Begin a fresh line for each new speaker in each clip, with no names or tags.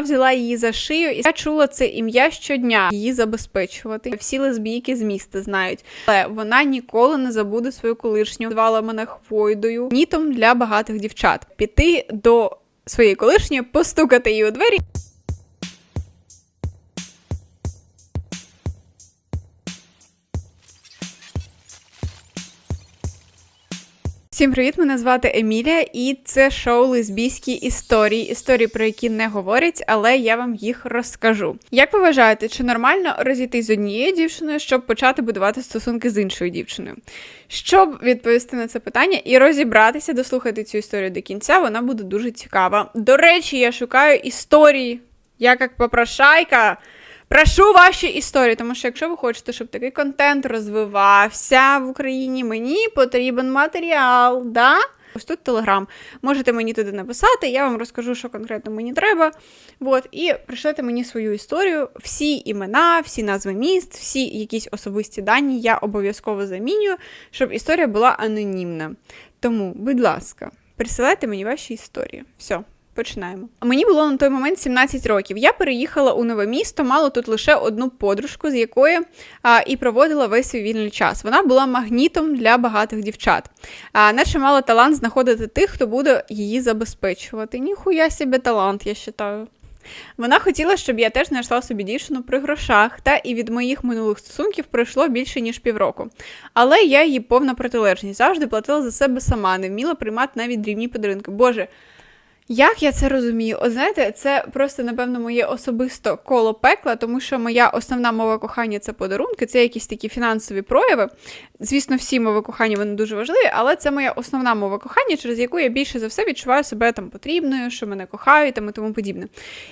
взяла її за шию, і я чула це ім'я щодня її забезпечувати. Всі лесбійки з міста знають, але вона ніколи не забуде свою колишню. Звала мене хвойдою, нітом для багатих дівчат. Піти до своєї колишньої, постукати її у двері. Всім привіт! Мене звати Емілія, і це шоу Лесбійські історії. Історії, про які не говорять, але я вам їх розкажу. Як ви вважаєте, чи нормально розійтись з однією дівчиною, щоб почати будувати стосунки з іншою дівчиною? Щоб відповісти на це питання і розібратися, дослухати цю історію до кінця, вона буде дуже цікава. До речі, я шукаю історії. Я як попрошайка. Прошу ваші історії, тому що якщо ви хочете, щоб такий контент розвивався в Україні, мені потрібен матеріал, да? Ось тут телеграм. Можете мені туди написати, я вам розкажу, що конкретно мені треба. От, і пришлете мені свою історію. Всі імена, всі назви міст, всі якісь особисті дані я обов'язково замінюю, щоб історія була анонімна. Тому, будь ласка, присилайте мені ваші історії. Все. Починаємо. Мені було на той момент 17 років. Я переїхала у нове місто, мала тут лише одну подружку, з якою а, і проводила весь свій вільний час. Вона була магнітом для багатих дівчат, а, наче мала талант знаходити тих, хто буде її забезпечувати. Ніхуя себе талант, я вважаю. Вона хотіла, щоб я теж знайшла собі дівчину при грошах, та і від моїх минулих стосунків пройшло більше ніж півроку. Але я її повна протилежність завжди платила за себе сама, не вміла приймати навіть дрібні подарунки. Боже. Як я це розумію? От знаєте, це просто, напевно, моє особисто коло пекла, тому що моя основна мова кохання це подарунки, це якісь такі фінансові прояви. Звісно, всі мови кохання вони дуже важливі, але це моя основна мова кохання, через яку я більше за все відчуваю себе там потрібною, що мене кохають там, і тому подібне.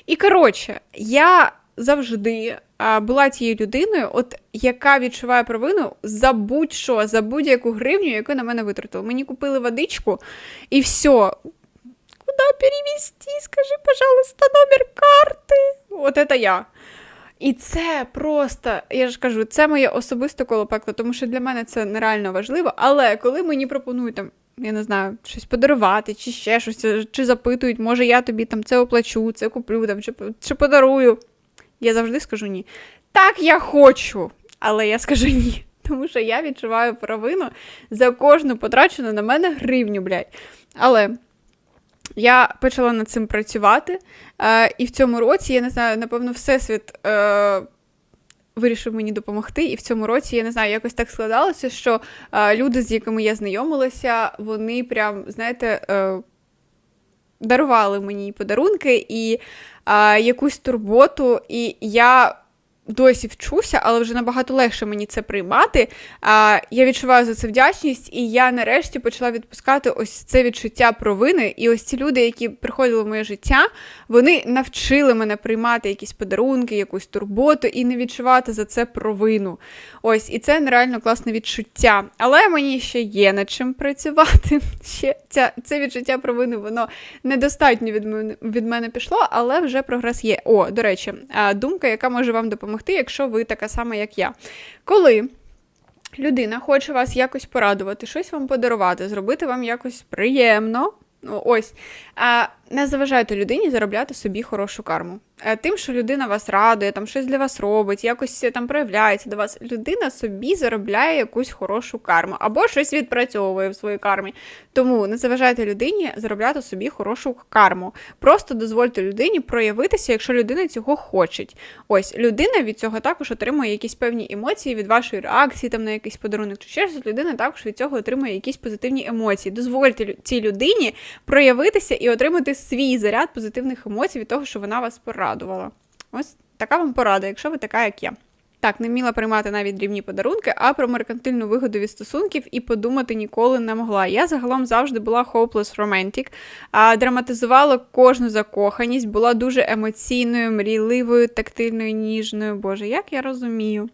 І коротше, я завжди була тією людиною, от яка відчуває провину за будь-що, за будь-яку гривню, яку на мене витратили. Мені купили водичку, і все куда перевести? Скажи, пожалуйста, номер карти. От це я. І це просто, я ж кажу, це моє особисте коло пекла, тому що для мене це нереально важливо. Але коли мені пропонують там, я не знаю, щось подарувати, чи ще щось, чи запитують, може я тобі там це оплачу, це куплю, там, чи, чи подарую, я завжди скажу ні. Так, я хочу, але я скажу ні. Тому що я відчуваю провину за кожну потрачену на мене гривню, блядь. Але. Я почала над цим працювати, е, і в цьому році, я не знаю, напевно, Всесвіт е, вирішив мені допомогти. І в цьому році, я не знаю, якось так складалося, що е, люди, з якими я знайомилася, вони прям, знаєте, дарували мені подарунки і якусь турботу, і я досі вчуся, але вже набагато легше мені це приймати. А, Я відчуваю за це вдячність, і я нарешті почала відпускати ось це відчуття провини. І ось ці люди, які приходили в моє життя, вони навчили мене приймати якісь подарунки, якусь турботу і не відчувати за це провину. Ось, і це нереально класне відчуття. Але мені ще є над чим працювати. Ще ця, Це відчуття провини, воно недостатньо від мене, від мене пішло, але вже прогрес є. О, до речі, думка, яка може вам допомогти допомогти, якщо ви така сама, як я. Коли людина хоче вас якось порадувати, щось вам подарувати, зробити вам якось приємно. Ось, не заважайте людині заробляти собі хорошу карму. Е, тим, що людина вас радує, там щось для вас робить, якось там проявляється до вас. Людина собі заробляє якусь хорошу карму або щось відпрацьовує в своїй кармі. Тому не заважайте людині заробляти собі хорошу карму. Просто дозвольте людині проявитися, якщо людина цього хоче. Ось людина від цього також отримує якісь певні емоції від вашої реакції, там на якийсь подарунок чи ще щось. Людина також від цього отримує якісь позитивні емоції. Дозвольте цій людині проявитися і отримати свій заряд позитивних емоцій від того, що вона вас порадувала. Ось така вам порада, якщо ви така, як я. Так, не вміла приймати навіть дрібні подарунки, а про меркантильну вигоду від стосунків і подумати ніколи не могла. Я загалом завжди була hopeless romantic, а драматизувала кожну закоханість, була дуже емоційною, мрійливою, тактильною, ніжною. Боже, як я розумію.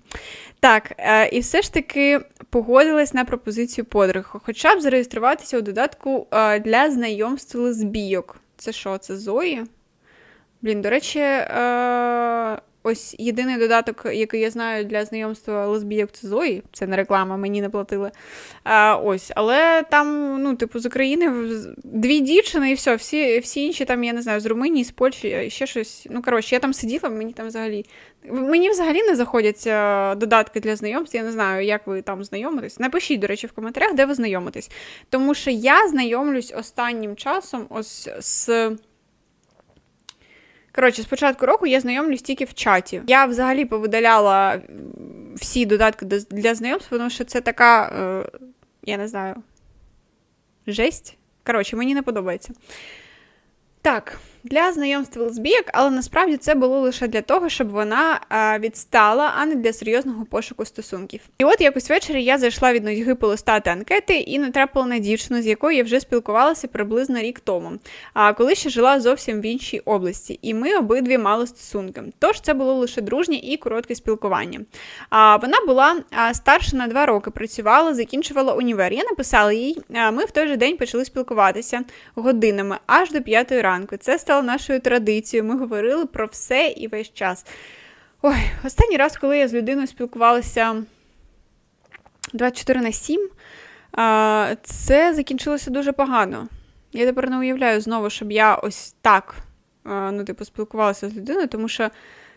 Так, е, і все ж таки погодилась на пропозицію подруги, хоча б зареєструватися у додатку е, для знайомств лесбійок. Це що, це Зої? Блін, до речі, е, Ось єдиний додаток, який я знаю для знайомства лесбійок, це Зої. Це не реклама, мені не платили. А, ось, Але там, ну, типу, з України дві дівчини і все. Всі всі інші там, я не знаю, з Румунії, з Польщі, ще щось. Ну, коротше, я там сиділа, мені там взагалі. Мені взагалі не заходять додатки для знайомств. Я не знаю, як ви там знайомитесь. Напишіть, до речі, в коментарях, де ви знайомитесь. Тому що я знайомлюсь останнім часом ось з. Коротше, з початку року я знайомлюсь тільки в чаті. Я взагалі повидаляла всі додатки для знайомств, тому що це така, е, я не знаю, жесть. Коротше, мені не подобається. Так, для знайомства лесбійок, але насправді це було лише для того, щоб вона відстала, а не для серйозного пошуку стосунків. І от якось ввечері я зайшла від нудьги полистати анкети і натрапила на дівчину, з якою я вже спілкувалася приблизно рік тому, а коли ще жила зовсім в іншій області, і ми обидві мали стосунки. Тож це було лише дружнє і коротке спілкування. А вона була старша на два роки, працювала, закінчувала універ. Я написала їй, ми в той же день почали спілкуватися годинами аж до п'ятої ранку. Це стало нашою традицією. Ми говорили про все і весь час. Ой, останній раз, коли я з людиною спілкувалася 24 на 7, це закінчилося дуже погано. Я тепер не уявляю знову, щоб я ось так ну, типу, спілкувалася з людиною, тому що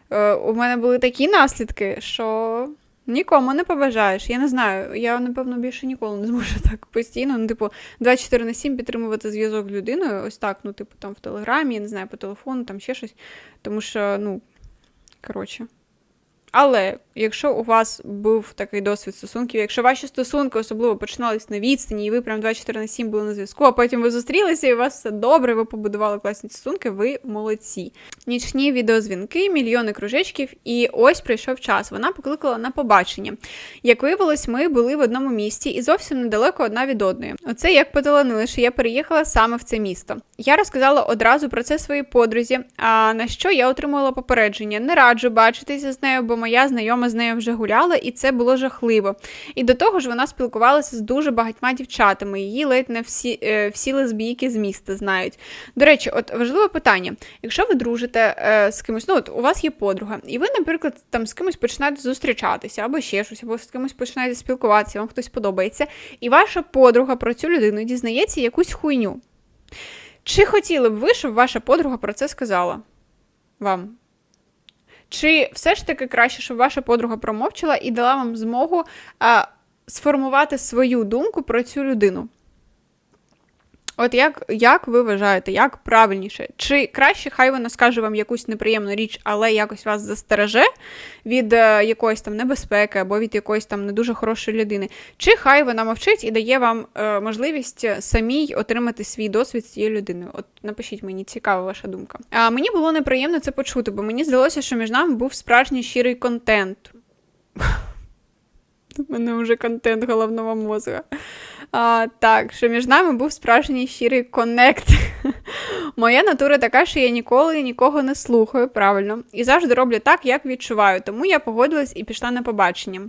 е, у мене були такі наслідки, що Нікому не побажаєш. Я не знаю. Я, напевно, більше ніколи не зможу так постійно. Ну, типу, 24 на 7 підтримувати зв'язок з людиною. Ось так, ну, типу, там в телеграмі, я не знаю, по телефону, там ще щось. Тому що, ну, коротше. Але якщо у вас був такий досвід стосунків, якщо ваші стосунки особливо починались на відстані, і ви прям 24 на 7 були на зв'язку, а потім ви зустрілися, і у вас все добре, ви побудували класні стосунки, ви молодці. Нічні відеозвінки, мільйони кружечків, і ось прийшов час. Вона покликала на побачення. Як виявилось, ми були в одному місті і зовсім недалеко одна від одної. Оце як поталанили, що я переїхала саме в це місто. Я розказала одразу про це своїй подрузі, а на що я отримала попередження. Не раджу бачитися з нею, бо моя знайома з нею вже гуляла, і це було жахливо. І до того ж вона спілкувалася з дуже багатьма дівчатами. Її ледь не всі е, всі лесбійки з міста знають. До речі, от важливе питання: якщо ви дружите е, з кимось, ну от у вас є подруга, і ви, наприклад, там з кимось починаєте зустрічатися, або ще щось, або з кимось починаєте спілкуватися, вам хтось подобається, і ваша подруга про цю людину дізнається якусь хуйню. Чи хотіли б ви, щоб ваша подруга про це сказала вам? Чи все ж таки краще, щоб ваша подруга промовчала і дала вам змогу а, сформувати свою думку про цю людину? От як як ви вважаєте, як правильніше? Чи краще хай вона скаже вам якусь неприємну річ, але якось вас застереже від е, якоїсь там небезпеки або від якоїсь там не дуже хорошої людини? Чи хай вона мовчить і дає вам е, можливість самій отримати свій досвід з цією людиною? От напишіть мені, цікава ваша думка. А мені було неприємно це почути, бо мені здалося, що між нами був справжній щирий контент. У мене вже контент головного мозга. А, Так, що між нами був справжній щирий коннект. Моя натура така, що я ніколи нікого не слухаю правильно і завжди роблю так, як відчуваю. Тому я погодилась і пішла на побачення.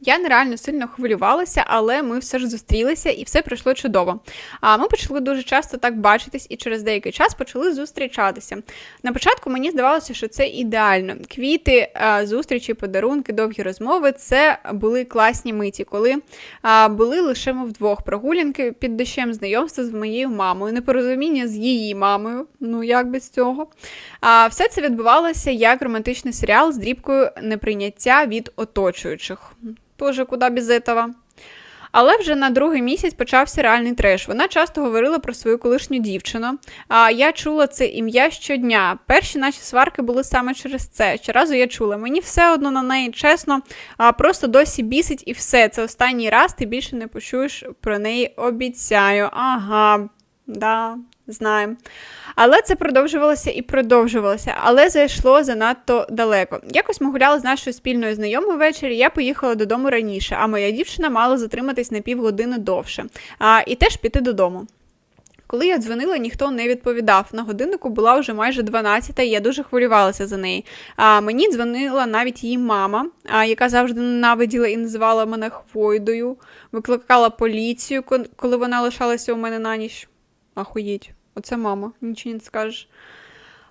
Я нереально сильно хвилювалася, але ми все ж зустрілися і все пройшло чудово. А ми почали дуже часто так бачитись і через деякий час почали зустрічатися. На початку мені здавалося, що це ідеально. Квіти, зустрічі, подарунки, довгі розмови це були класні миті, коли були лише ми вдвох прогулянки під дощем знайомства з моєю мамою, непорозуміння з її мамою, ну як без цього. А все це відбувалося як романтичний серіал з дрібкою неприйняття від оточуючих. Тоже куди без этого. Але вже на другий місяць почався реальний треш. Вона часто говорила про свою колишню дівчину. А я чула це ім'я щодня. Перші наші сварки були саме через це. Щоразу я чула. Мені все одно на неї чесно, а просто досі бісить і все. Це останній раз ти більше не почуєш про неї. Обіцяю. Ага, да, знаємо. Але це продовжувалося і продовжувалося, але зайшло занадто далеко. Якось ми гуляли з нашою спільною знайомою ввечері, я поїхала додому раніше, а моя дівчина мала затриматись на півгодини довше а, і теж піти додому. Коли я дзвонила, ніхто не відповідав. На годиннику була вже майже 12, і я дуже хвилювалася за неї. А мені дзвонила навіть її мама, а, яка завжди ненавиділа і називала мене хвойдою, викликала поліцію, коли вона лишалася у мене на ніч. Ахуєть. Оце мама, нічого не скажеш.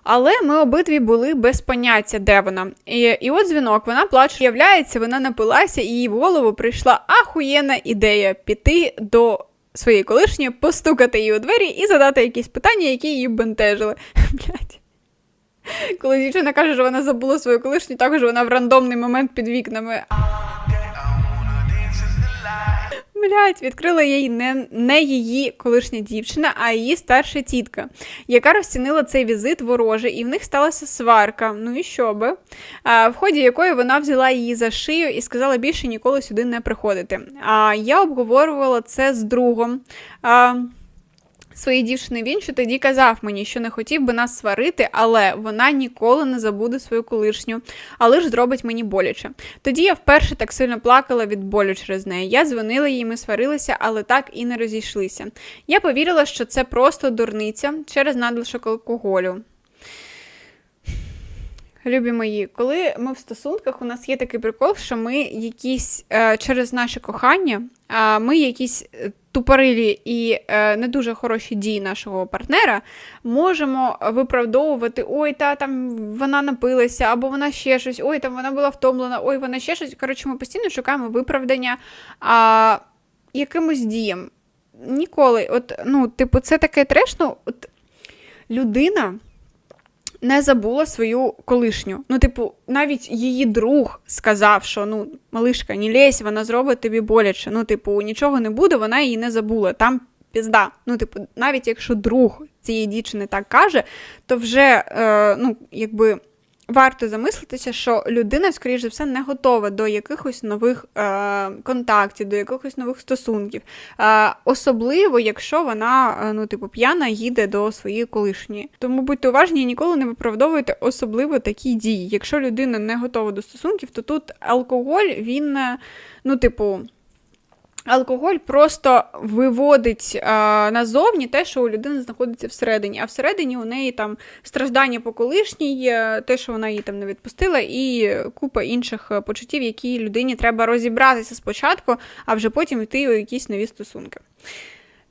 Але ми обидві були без поняття, де вона. І, і от дзвінок, вона плаче, являється, вона напилася, і їй в голову прийшла ахуєнна ідея піти до своєї колишньої, постукати її у двері і задати якісь питання, які її бентежили. Блять. Коли дівчина каже, що вона забула свою колишню, також вона в рандомний момент під вікнами. Блять, відкрила їй не, не її колишня дівчина, а її старша тітка, яка розцінила цей візит вороже, і в них сталася сварка. Ну і що би? А, в ході якої вона взяла її за шию і сказала більше ніколи сюди не приходити. А я обговорювала це з другом. А, своїй дівчини він, що тоді казав мені, що не хотів би нас сварити, але вона ніколи не забуде свою колишню, але ж зробить мені боляче. Тоді я вперше так сильно плакала від болю через неї. Я дзвонила їй, ми сварилися, але так і не розійшлися. Я повірила, що це просто дурниця через надлишок алкоголю. Любі мої, коли ми в стосунках, у нас є такий прикол, що ми якісь е, через наше кохання, ми якісь е, тупорилі і е, не дуже хороші дії нашого партнера можемо виправдовувати: ой, та там вона напилася, або вона ще щось, ой, там вона була втомлена, ой, вона ще щось. Коротше, ми постійно шукаємо виправдання а, якимось діям. Ніколи, от, ну, типу, це таке трешно. От людина не забула свою колишню. Ну, типу, навіть її друг сказав, що ну, малишка, не лезь, вона зробить тобі боляче. Ну, типу, нічого не буде, вона її не забула. Там пізда. Ну, типу, навіть якщо друг цієї дівчини так каже, то вже, е, ну, якби варто замислитися, що людина, скоріш за все, не готова до якихось нових е, контактів, до якихось нових стосунків. Е, Особливо, якщо вона е, ну, типу, п'яна їде до своєї колишньої. Тому будьте уважні ніколи не виправдовуйте особливо такі дії. Якщо людина не готова до стосунків, то тут алкоголь, він, е, ну, типу. Алкоголь просто виводить а, назовні те, що у людини знаходиться всередині, а всередині у неї там страждання по колишній, е, те, що вона її там не відпустила, і купа інших е, почуттів, які людині треба розібратися спочатку, а вже потім йти у якісь нові стосунки.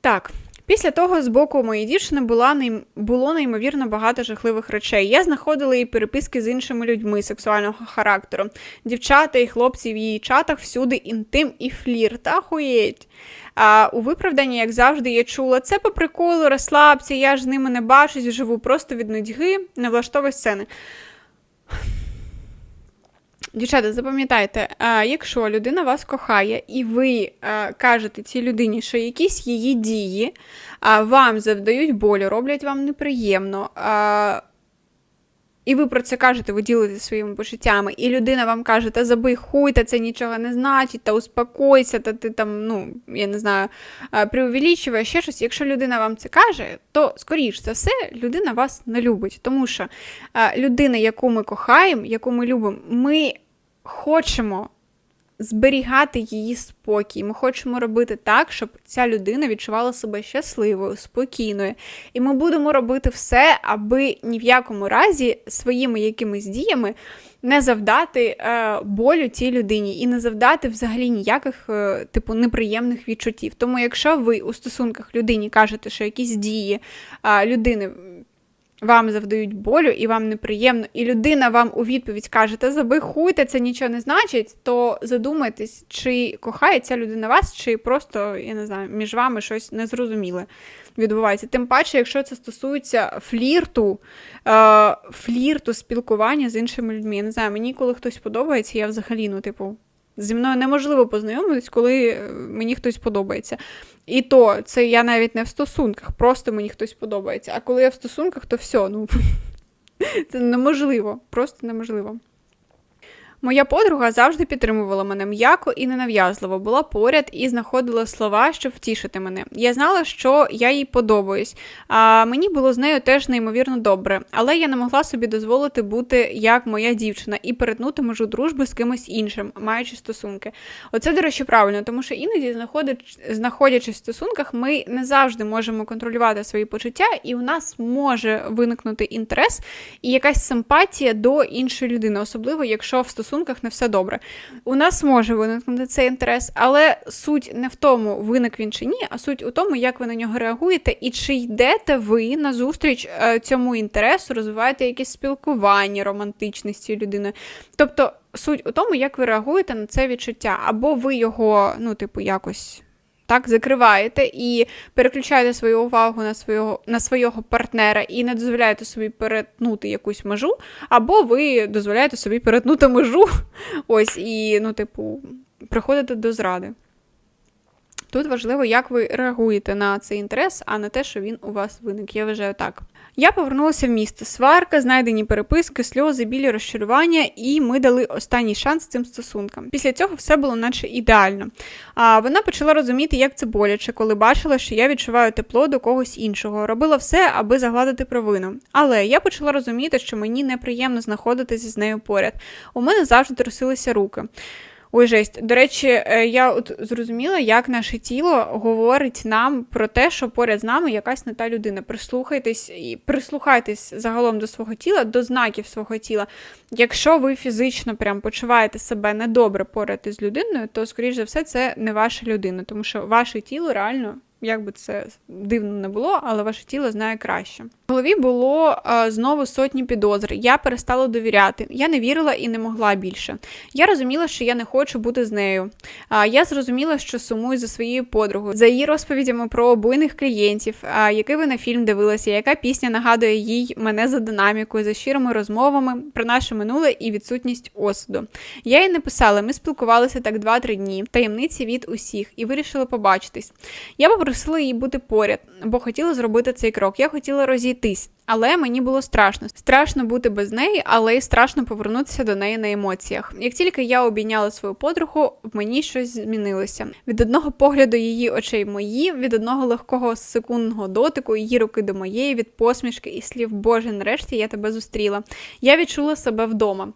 Так, Після того з боку моєї дівчини була було неймовірно багато жахливих речей. Я знаходила її переписки з іншими людьми сексуального характеру. Дівчата і хлопці в її чатах всюди інтим і флірт. Ахуєть. А у виправданні, як завжди, я чула, це по приколу, розслабся, я ж з ними не бачусь, живу просто від нудьги, не влаштовуй сцени. Дівчата, запам'ятайте, якщо людина вас кохає, і ви кажете цій людині, що якісь її дії вам завдають болю, роблять вам неприємно. І ви про це кажете, ви ділитесь своїми почуттями, і людина вам каже, та забий хуй, та це нічого не значить, та успокойся, та ти там, ну, я не знаю, преувеличує ще щось. Якщо людина вам це каже, то, скоріш за все, людина вас не любить. Тому що людина, яку ми кохаємо, яку ми любимо, ми хочемо зберігати її спокій. Ми хочемо робити так, щоб ця людина відчувала себе щасливою, спокійною. І ми будемо робити все, аби ні в якому разі своїми якимись діями не завдати е, болю цій людині і не завдати взагалі ніяких е, типу неприємних відчуттів. Тому, якщо ви у стосунках людині кажете, що якісь дії е, людини вам завдають болю і вам неприємно, і людина вам у відповідь каже, та забий хуйте, це нічого не значить, то задумайтесь, чи кохає ця людина вас, чи просто, я не знаю, між вами щось незрозуміле відбувається. Тим паче, якщо це стосується флірту, е, флірту, спілкування з іншими людьми. Я не знаю, мені коли хтось подобається, я взагалі, ну, типу, Зі мною неможливо познайомитись, коли е, мені хтось подобається. І то це я навіть не в стосунках, просто мені хтось подобається. А коли я в стосунках, то все, ну це неможливо, просто неможливо. Моя подруга завжди підтримувала мене м'яко і ненав'язливо, була поряд і знаходила слова, щоб втішити мене. Я знала, що я їй подобаюсь, а мені було з нею теж неймовірно добре, але я не могла собі дозволити бути як моя дівчина і перетнути межу дружби з кимось іншим, маючи стосунки. Оце, до речі, правильно, тому що іноді, знаходячись в стосунках, ми не завжди можемо контролювати свої почуття, і у нас може виникнути інтерес і якась симпатія до іншої людини, особливо якщо в стосунках стосунках не все добре. У нас може виникнути цей інтерес, але суть не в тому, виник він чи ні, а суть у тому, як ви на нього реагуєте, і чи йдете ви на зустріч е, цьому інтересу, розвиваєте якесь спілкування романтичне з цією людиною. Тобто суть у тому, як ви реагуєте на це відчуття, або ви його, ну, типу, якось так закриваєте і переключаєте свою увагу на свого на свого партнера і не дозволяєте собі перетнути якусь межу, або ви дозволяєте собі перетнути межу. Ось і, ну, типу, приходите до зради. Тут важливо, як ви реагуєте на цей інтерес, а не те, що він у вас виник. Я вважаю так. Я повернулася в місто. Сварка, знайдені переписки, сльози, білі розчарування, і ми дали останній шанс цим стосункам. Після цього все було наче ідеально. А вона почала розуміти, як це боляче, коли бачила, що я відчуваю тепло до когось іншого. Робила все, аби загладити провину. Але я почала розуміти, що мені неприємно знаходитися з нею поряд. У мене завжди трусилися руки. Ой, жесть. До речі, е, я от зрозуміла, як наше тіло говорить нам про те, що поряд з нами якась не та людина. Прислухайтесь і прислухайтесь загалом до свого тіла, до знаків свого тіла. Якщо ви фізично прям почуваєте себе недобре поряд із людиною, то, скоріш за все, це не ваша людина, тому що ваше тіло реально як би це дивно не було, але ваше тіло знає краще. В голові було а, знову сотні підозр. Я перестала довіряти. Я не вірила і не могла більше. Я розуміла, що я не хочу бути з нею. А, Я зрозуміла, що сумую за своєю подругою, за її розповідями про буйних клієнтів, а, який ви на фільм дивилася, яка пісня нагадує їй мене за динамікою, за щирими розмовами про наше минуле і відсутність осуду. Я їй написала, ми спілкувалися так 2-3 дні, таємниці від усіх, і вирішили побачитись. Я попросила її бути поряд, бо хотіла зробити цей крок. Я хотіла розійтись. Але мені було страшно. Страшно бути без неї, але й страшно повернутися до неї на емоціях. Як тільки я обійняла свою подругу, в мені щось змінилося. Від одного погляду її очей мої, від одного легкого секундного дотику, її руки до моєї, від посмішки і слів Боже, нарешті я тебе зустріла. Я відчула себе вдома.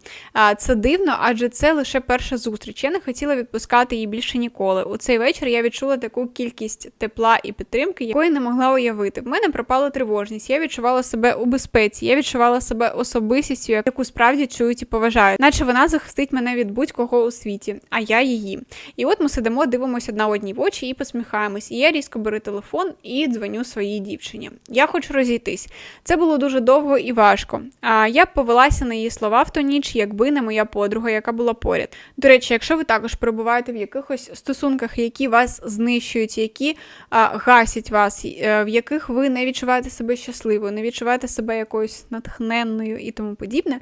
Це дивно, адже це лише перша зустріч. Я не хотіла відпускати її більше ніколи. У цей вечір я відчула таку кількість тепла і підтримки, якої не могла уявити. В мене пропала тривожність. Я відчувала себе себе у безпеці. Я відчувала себе особистістю, яку справді чують і поважають, наче вона захистить мене від будь-кого у світі, а я її. І от ми сидимо, дивимося одна одній в очі і посміхаємось. І я різко беру телефон і дзвоню своїй дівчині. Я хочу розійтись. Це було дуже довго і важко. А я б повелася на її слова в ту ніч, якби не моя подруга, яка була поряд. До речі, якщо ви також перебуваєте в якихось стосунках, які вас знищують, які а, гасять вас, е, в яких ви не відчуваєте себе щасливою, не відчуваєте відчуваєте себе якоюсь натхненною і тому подібне,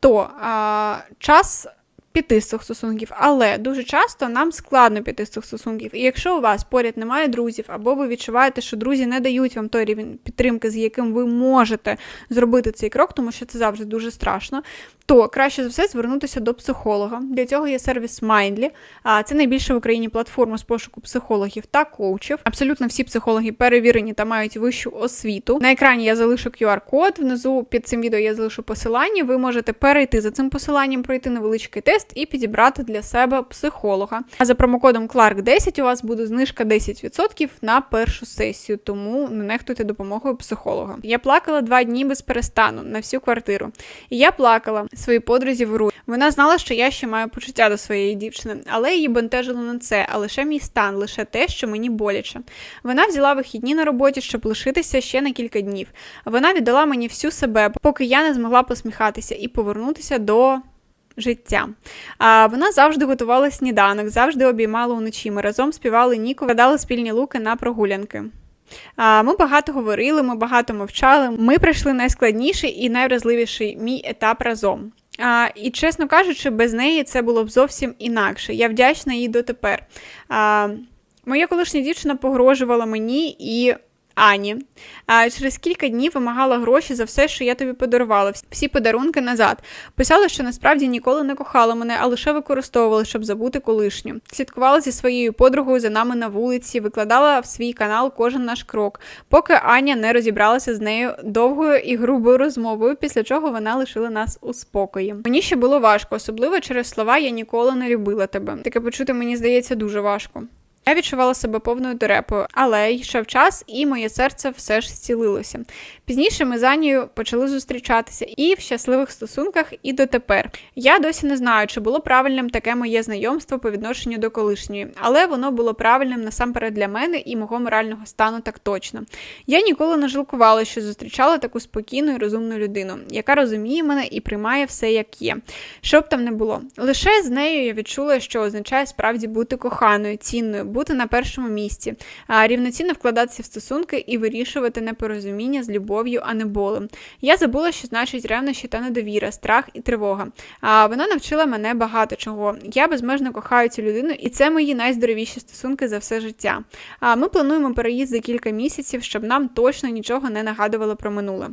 то а, час піти з цих стосунків, але дуже часто нам складно піти з цих стосунків. І якщо у вас поряд немає друзів, або ви відчуваєте, що друзі не дають вам той рівень підтримки, з яким ви можете зробити цей крок, тому що це завжди дуже страшно, то краще за все звернутися до психолога. Для цього є сервіс Mindly. Це найбільша в Україні платформа з пошуку психологів та коучів. Абсолютно всі психологи перевірені та мають вищу освіту. На екрані я залишу QR-код. Внизу під цим відео я залишу посилання. Ви можете перейти за цим посиланням, пройти невеличкий тест і підібрати для себе психолога. А за промокодом Clark10 у вас буде знижка 10% на першу сесію, тому не нехтуйте допомогою психолога. Я плакала два дні без перестану на всю квартиру. І я плакала своїй подрузі в Ру. Вона знала, що я ще маю почуття до своєї дівчини, але її бентежило не це, а лише мій стан, лише те, що мені боляче. Вона взяла вихідні на роботі, щоб лишитися ще на кілька днів. Вона віддала мені всю себе, поки я не змогла посміхатися і повернутися до. Життя. А Вона завжди готувала сніданок, завжди обіймала уночі. Ми разом співали Ніко, гадали спільні луки на прогулянки. А, Ми багато говорили, ми багато мовчали. Ми пройшли найскладніший і найвразливіший мій етап разом. А, І, чесно кажучи, без неї це було б зовсім інакше. Я вдячна їй дотепер. А, Моя колишня дівчина погрожувала мені і Ані. Через кілька днів вимагала гроші за все, що я тобі подарувала, всі подарунки назад. Писала, що насправді ніколи не кохала мене, а лише використовувала, щоб забути колишню. Слідкувала зі своєю подругою за нами на вулиці, викладала в свій канал кожен наш крок, поки Аня не розібралася з нею довгою і грубою розмовою, після чого вона лишила нас у спокої. Мені ще було важко, особливо через слова я ніколи не любила тебе. Таке почути, мені здається, дуже важко. Я відчувала себе повною дурепою, але йшов час, і моє серце все ж зцілилося. Пізніше ми з Анією почали зустрічатися і в щасливих стосунках, і дотепер. Я досі не знаю, чи було правильним таке моє знайомство по відношенню до колишньої, але воно було правильним насамперед для мене і мого морального стану так точно. Я ніколи не жалкувала, що зустрічала таку спокійну і розумну людину, яка розуміє мене і приймає все як є. Що б там не було. Лише з нею я відчула, що означає справді бути коханою, цінною, бути на першому місці, а рівноцінно вкладатися в стосунки і вирішувати непорозуміння з любов'ю, а не болем. Я забула, що значить ревнощі та недовіра, страх і тривога. А вона навчила мене багато чого. Я безмежно кохаю цю людину, і це мої найздоровіші стосунки за все життя. А ми плануємо переїзд за кілька місяців, щоб нам точно нічого не нагадувало про минуле.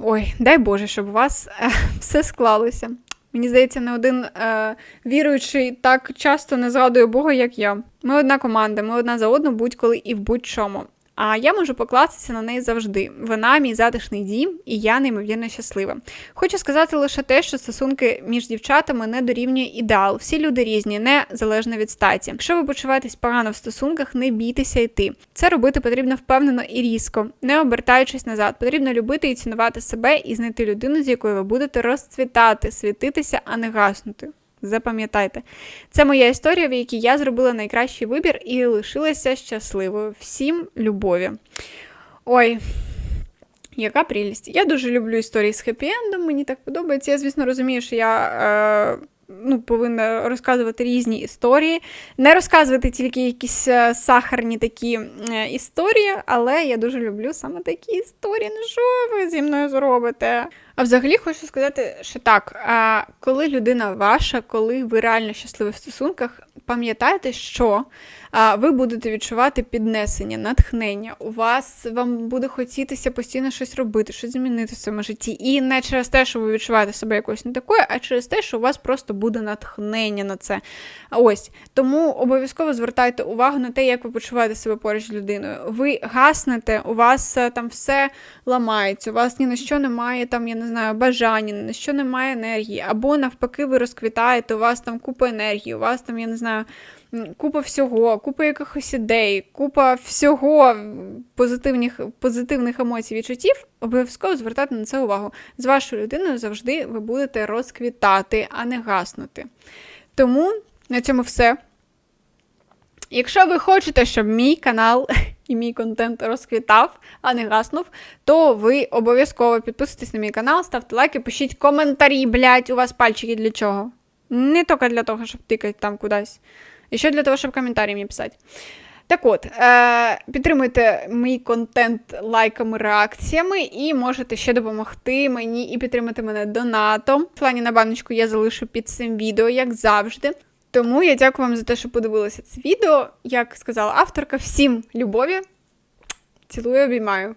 Ой, дай Боже, щоб у вас е, все склалося. Мені здається, не один е, віруючий так часто не згадує Бога, як я. Ми одна команда, ми одна за одну будь-коли і в будь-чому. А я можу покластися на неї завжди. Вона мій затишний дім, і я неймовірно щаслива. Хочу сказати лише те, що стосунки між дівчатами не дорівнює ідеал. Всі люди різні, не залежно від статі. Якщо ви почуваєтесь погано в стосунках, не бійтеся йти. Це робити потрібно впевнено і різко, не обертаючись назад. Потрібно любити і цінувати себе і знайти людину, з якою ви будете розцвітати, світитися, а не гаснути. Запам'ятайте, це моя історія, в якій я зробила найкращий вибір і лишилася щасливою. Всім любові. Ой, яка прелість. Я дуже люблю історії з хеппі-ендом, мені так подобається. Я, звісно, розумію, що я. Е... Ну, повинна розказувати різні історії, не розказувати тільки якісь е, сахарні такі е, історії, але я дуже люблю саме такі історії. Ну що ви зі мною зробите? А взагалі хочу сказати, що так, а коли людина ваша, коли ви реально щасливі в стосунках, пам'ятайте, що ви будете відчувати піднесення, натхнення. У вас вам буде хотітися постійно щось робити, щось змінити в цьому житті. І не через те, що ви відчуваєте себе якось не такою, а через те, що у вас просто буде натхнення на це. Ось тому обов'язково звертайте увагу на те, як ви почуваєте себе поруч з людиною. Ви гаснете, у вас е, там все ламається, у вас ні на що немає там, я не знаю, бажання, на що немає енергії, або навпаки, ви розквітаєте, у вас там купа енергії, у вас там, я не знаю, купа всього, купа якихось ідей, купа всього позитивних позитивних емоцій, відчуттів, обов'язково звертати на це увагу. З вашою людиною завжди ви будете розквітати, а не гаснути. Тому на цьому все. Якщо ви хочете, щоб мій канал і мій контент розквітав, а не гаснув, то ви обов'язково підписуйтесь на мій канал, ставте лайки, пишіть коментарі, блядь, у вас пальчики для чого. Не тільки для того, щоб тикати там кудись. І ще для того, щоб коментарі мені писати. Так от, е, підтримуйте мій контент лайками, реакціями, і можете ще допомогти мені і підтримати мене донатом. Плані на баночку я залишу під цим відео, як завжди. Тому я дякую вам за те, що подивилися це відео. Як сказала авторка, всім любові. Цілую, обіймаю.